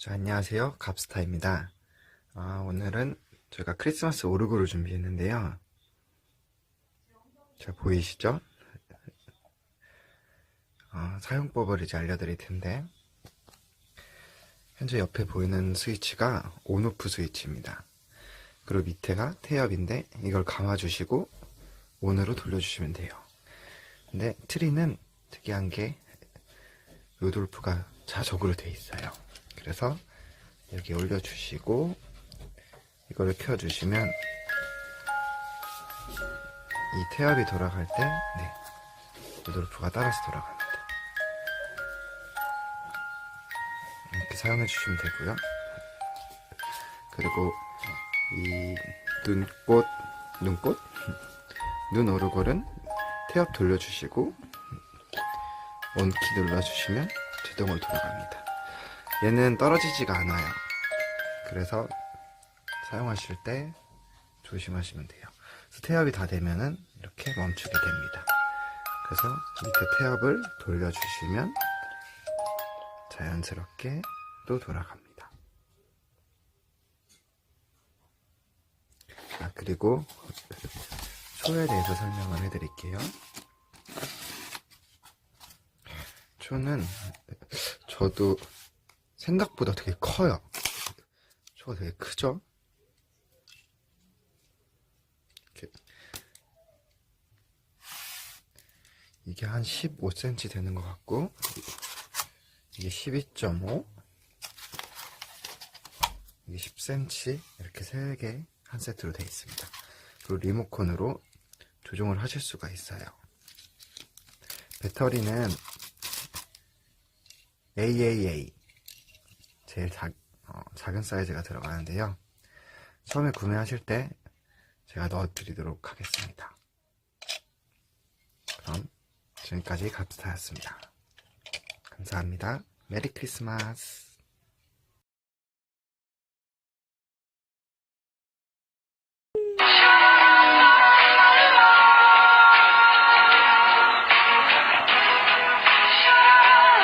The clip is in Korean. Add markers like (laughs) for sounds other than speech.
자, 안녕하세요. 갑스타입니다. 아, 오늘은 제가 크리스마스 오르골을 준비했는데요. 자, 보이시죠? 아, 사용법을 이제 알려드릴 텐데, 현재 옆에 보이는 스위치가 온오프 스위치입니다. 그리고 밑에가 태엽인데, 이걸 감아주시고, 온으로 돌려주시면 돼요. 근데 트리는 특이한 게, 루돌프가 자석으로 돼 있어요. 그래서 여기 올려주시고 이거를 켜주시면 이 태엽이 돌아갈 때 네, 루돌프가 따라서 돌아갑니다. 이렇게 사용해 주시면 되고요. 그리고 이 눈꽃 눈꽃 (laughs) 눈 오르골은 태엽 돌려주시고 온키 눌러주시면 자동으로 돌아갑니다. 얘는 떨어지지가 않아요. 그래서 사용하실 때 조심하시면 돼요. 태엽이 다 되면은 이렇게 멈추게 됩니다. 그래서 밑에 태엽을 돌려주시면 자연스럽게 또 돌아갑니다. 아, 그리고 초에 대해서 설명을 해드릴게요. 초는 저도 생각보다 되게 커요. 초가 되게 크죠? 이렇게. 이게 한 15cm 되는 것 같고, 이게 12.5, 이게 10cm, 이렇게 3개 한 세트로 되어 있습니다. 그리고 리모컨으로 조정을 하실 수가 있어요. 배터리는 AAA 제일 작, 어, 작은 사이즈가 들어가는데요. 처음에 구매하실 때 제가 넣어드리도록 하겠습니다. 그럼 지금까지 갑스타였습니다. 감사합니다. 메리 크리스마스.